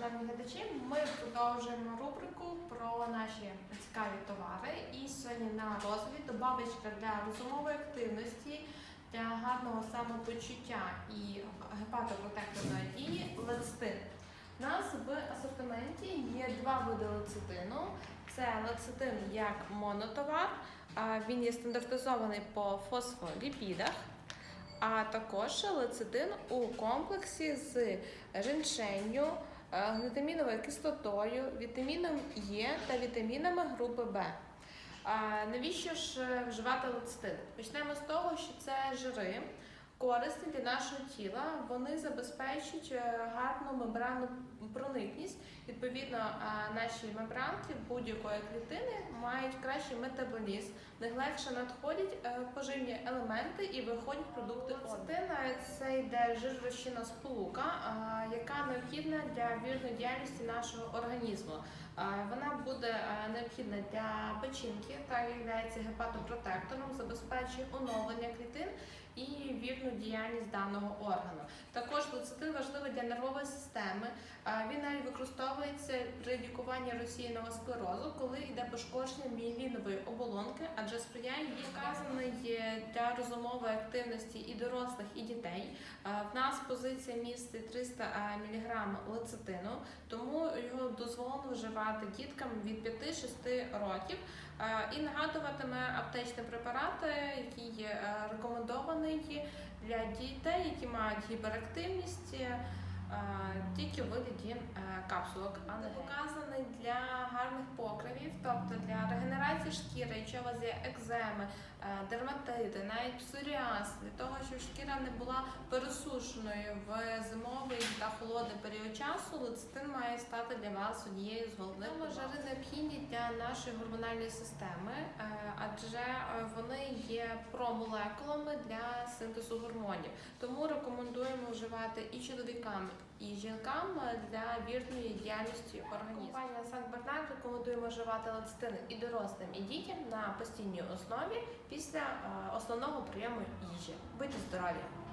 шановні глядачі, ми продовжуємо рубрику про наші цікаві товари. І сьогодні на розгляді добавочка для розумової активності, для гарного самопочуття і гепатопротекторної дії лецитин. У нас в асортименті є два види лецитину. Це лецитин як монотовар, він є стандартизований по фосфоліпідах. А також лецитин у комплексі з женьшенню, е, глютаміновою кислотою, вітаміном Е та вітамінами групи Б. А навіщо ж е, вживати лецитин? Почнемо з того, що це жири, корисні для нашого тіла. Вони забезпечують е, гарну мембранну проникність. Відповідно, е, наші мембранки будь-якої клітини мають кращий метаболізм, них легше надходять е, поживні елементи і виходять продукти. Лецитин – це йде жиророзчинна сполука, е, яка необхідна для вірної діяльності нашого організму. Е, Вона буде е, необхідна для печінки та є гепатопротектором, забезпечує оновлення клітин і вірну діяльність даного органу. Також лецитин важливий для нервової системи. Він навіть використовується при лікуванні розсіяного склерозу, коли йде пошкодження мієлінової оболонки, адже сприяє її вказаний для розумової активності і дорослих, і дітей. В нас позиція містить 300 мг лецитину, тому дозволено вживати діткам від 5-6 років. Е, І нагадуватиме аптечні препарати, які є рекомендовані для дітей, які мають гіперактивність. е, Тільки вигляді е, капсулок, а не показаний для гарних покривів, тобто для регенерації шкіри, якщо у вас є екземи, е, дерматити, навіть псоріаз, для того, щоб шкіра не була пересушеною в зимовий та холодний період часу, лецитин має стати для вас однією з головних. Жири нашої гормональної системи, е, адже е, вони є промолекулами для синтезу гормонів. Тому рекомендуємо вживати і чоловікам, і жінкам для вірної діяльності організму. Компанія Санкт Бернард рекомендуємо вживати лецитин і дорослим, і дітям на постійній основі після е, основного прийому їжі. Будьте здорові!